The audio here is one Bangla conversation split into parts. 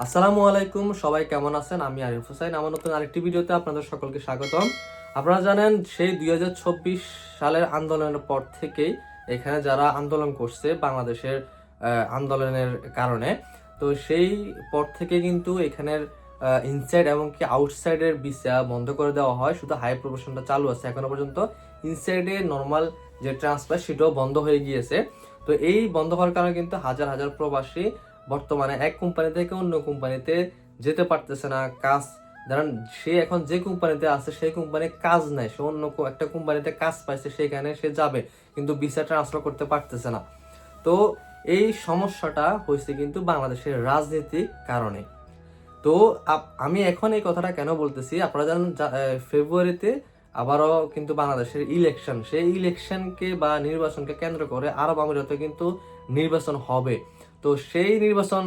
আসসালামু আলাইকুম, সবাই কেমন আছেন? আমি আরিফ হোসাইন। আমার নতুন আরেকটি ভিডিওতে আপনাদের সকলকে স্বাগতম। আপনারা জানেন, সেই দুই সালের আন্দোলনের পর থেকেই এখানে যারা আন্দোলন করছে বাংলাদেশের আন্দোলনের কারণে, তো সেই পর থেকে কিন্তু এখানের ইনসাইড এবং কি আউটসাইডের ভিসা বন্ধ করে দেওয়া হয়। শুধু হাই প্রমোশনটা চালু আছে এখনও পর্যন্ত। ইনসাইডে নর্মাল যে ট্রান্সফার সেটাও বন্ধ হয়ে গিয়েছে। তো এই বন্ধ হওয়ার কারণে কিন্তু হাজার হাজার প্রবাসী বর্তমানে এক কোম্পানি থেকে অন্য কোম্পানিতে যেতে পারতেছে না, কাজ, ধরেন সে এখন যে কোম্পানিতে আছে, সেই কোম্পানির কাজ নাই, সে অন্য একটা কোম্পানিতে কাজ পাইছে, সেখানে সে যাবে, কিন্তু ভিসা ট্রান্সফার করতে পারতেছে না। তো এই সমস্যাটা হয়েছে কিন্তু বাংলাদেশের রাজনীতির কারণে। তো আমি এখন এই কথাটা কেন বলতেছি, আপনারা জানেন ফেব্রুয়ারিতে আবারও কিন্তু বাংলাদেশের ইলেকশন সেই ইলেকশনকে বা নির্বাচনকে কেন্দ্র করে আরব আমিরাতে কিন্তু নির্বাচন হবে। তো সেই নির্বাচন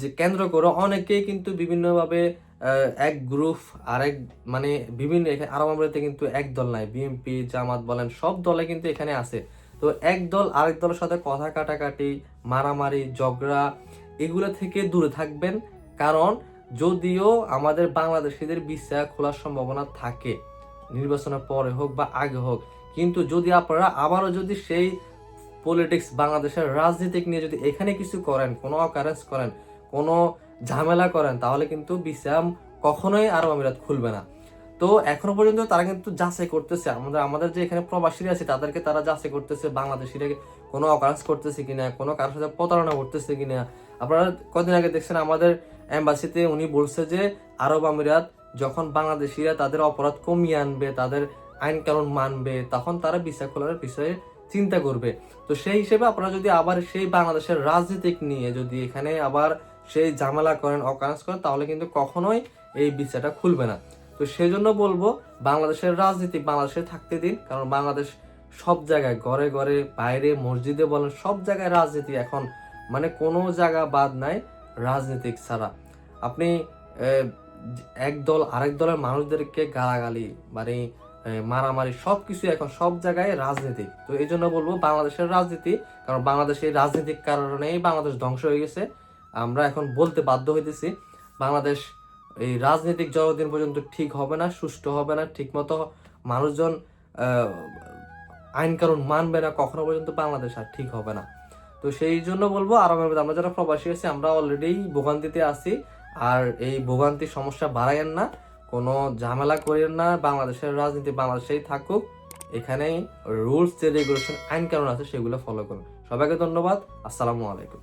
যে কেন্দ্র করে অনেকেই কিন্তু বিভিন্নভাবে এক গ্রুপ আরেক মানে বিভিন্ন এখানে আমিরাতে কিন্তু এক দল নাই। বিএনপি জামাত বলেন, সব দলে কিন্তু এখানে আছে। তো এক দল, আরেক দলের সাথে কথা কাটাকাটি, মারামারি, ঝগড়া, এগুলো থেকে দূরে থাকবেন। কারণ যদিও আমাদের বাংলাদেশিদের ভিসা খোলার সম্ভাবনা থাকে, নির্বাচনের পরে হোক বা আগে হোক। কিন্তু যদি আপনারা আবারও যদি সেই পলিটিক্স বাংলাদেশের রাজনীতিক নিয়ে যদি এখানে কিছু করেন, কোনো অকারেন্স করেন, কোনো ঝামেলা করেন, তাহলে কিন্তু ভিসা কখনোই আরব আমিরাত খুলবে না। তো এখনও পর্যন্ত তারা কিন্তু যাচাই করতেছে। আমাদের আমাদের যে এখানে প্রবাসীরা আছে, তাদেরকে তারা যাচাই করতেছে, বাংলাদেশিরা কোনো অকারেন্স করতেছে কিনা, কোনো কারোর সাথে প্রতারণা করতেছে কিনা। আপনারা কদিন আগে দেখছেন আমাদের এম্বাসিতে উনি বলছে যে, আরব আমিরাত যখন বাংলাদেশিরা তাদের অপরাধ কমিয়ে আনবে, তাদের আইন কানুন মানবে, তখন তারা ভিসা খোলার বিষয়ে চিন্তা করবে। তো সেই হিসেবে আপনারা যদি আবার সেই বাংলাদেশের রাজনীতিক নিয়ে যদি এখানে আবার সেই ঝামেলা করেন অকারেন্স করেন, তাহলে কিন্তু কখনোই এই বিচারটা খুলবে না। তো সেই জন্য বলব, বাংলাদেশের রাজনীতি বাংলাদেশে থাকতে দিন, কারণ বাংলাদেশ সব জায়গায় ঘরে ঘরে বাইরে মসজিদে বলেন, সব জায়গায় রাজনীতি এখন মানে কোনো জায়গা বাদ নাই রাজনীতিক ছাড়া। আপনি এক দল আরেক দলের মানুষদেরকে গালাগালি মানে মারামারি সব কিছু এখন সব জায়গায় রাজনীতি তো এই জন্য বলব বাংলাদেশের রাজনীতি কারণ বাংলাদেশের রাজনীতির কারণেই বাংলাদেশ ধ্বংস হয়ে গেছে। আমরা এখন বলতে বাধ্য হইতেছি বাংলাদেশ এই রাজনৈতিক যতদিন পর্যন্ত ঠিক হবে না সুষ্ঠু হবে না ঠিক মতো মানুষজন আহ, আইন কানুন মানবে না কখনো পর্যন্ত বাংলাদেশ আর ঠিক হবে না। তো সেই জন্য বলব আর আমরা যারা প্রবাসী আছি আমরা অলরেডি ভোগান্তিতে আছি আর এই ভোগান্তির সমস্যা বাড়াইয়েন না। কোনো ঝামেলা করেন না, বাংলাদেশের রাজনীতি বাংলাদেশেই থাকুক। এখানেই রুলস যে রেগুলেশন আইন কানুন আছে, সেগুলো ফলো করুন। সবাইকে ধন্যবাদ, আসসালামু আলাইকুম।